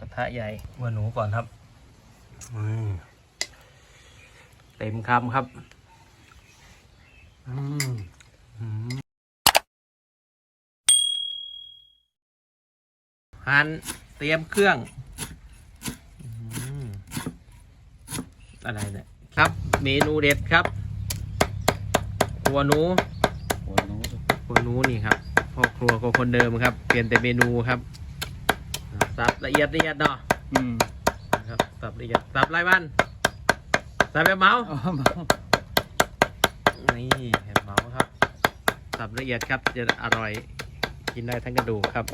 กระทะใหญ่หัวหนูก่อนครับอืมเต็มคำครับอืมอืมหั่นเตรียมเครื่องอืมอะไรเนี่ยครับ เมนูเด็ดครับหัวหนูหัวหนูหัวหนูนี่ครับพ่อครัวก็คนเดิมครับ เปลี่ยนแต่เมนูครับ สับละเอียดละเอียดเนาะอืมครับสับละเอียดสับไรบ้านสับแบบเมาส์อ๋อมานี่แบบเมาส์ครับสับละเอียดครับจะอร่อยกินได้ทั้งกระดูกครับ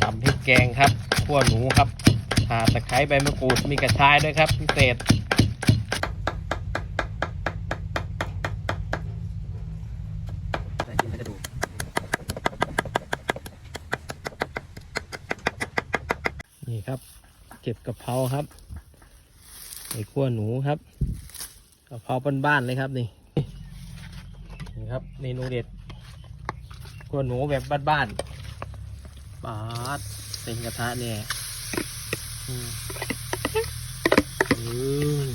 ตำพริกแกงครับขั่วหนูครับข่าตะไคร้ใบมะกรูดมีกระชายด้วยครับพิเศษได้กินทั้งกระดูก นี่ครับ เก็บกะเพราครับไอ้ขั้วหนูครับกะเพราบ้านๆเลยครับนี่นี่ครับเมนูเด็ดขั้วหนูแบบบ้านๆปาดเต็มกระทะเนี่ยอืมอืม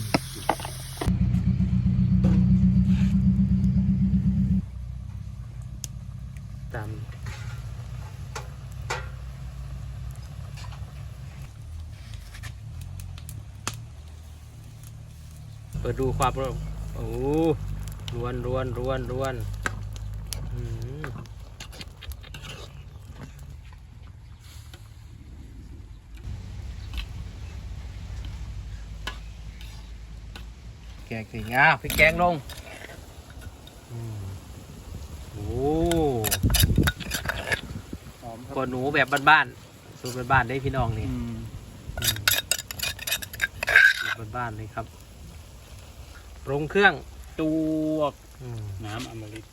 ตำ ปิดดูความร้อนโอ้รวนรวนรวนรวนอืมแกงสิงาพริกแกงลงอืมโอ้หอมคกรับวหนูแบบบ้านๆสูตรบ้านๆได้พี่น้องนี่อืมอืมสูตรบ้านๆเลยครับ ปรุงเครื่องจวกอืมน้ำอมฤต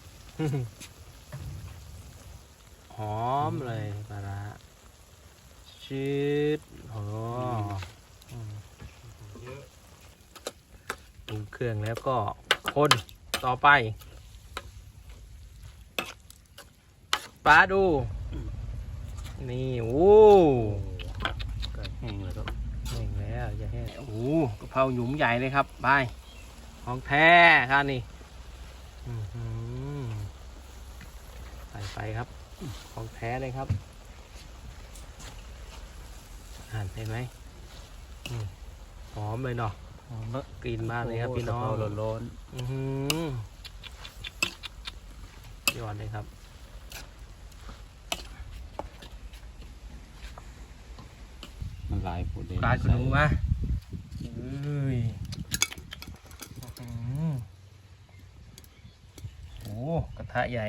หอมเลยปลาร้าชืดโอ้อืมปรุงเครื่องแล้วก็คนต่อไปปลาดู นี่โอ้ไก่แห้งเลยครับแห้งแล้วอย่าแห้งโอ้กะเพราหยุมใหญ่เลยครับไป ของแท้ครับนี่อื้อหือใส่ไปครับ ของแท้เลยครับ อ่านเห็นไหมอืมหอมเลยเนาะหอมมากกลิ่นมากเลยครับพี่น้องกะเพราร้อนอือหือยอดเลยครับๆมันหลายผู้เด่นปลาคุณหนูมาเอ้ยอื้อหือโอ้ กระทะใหญ่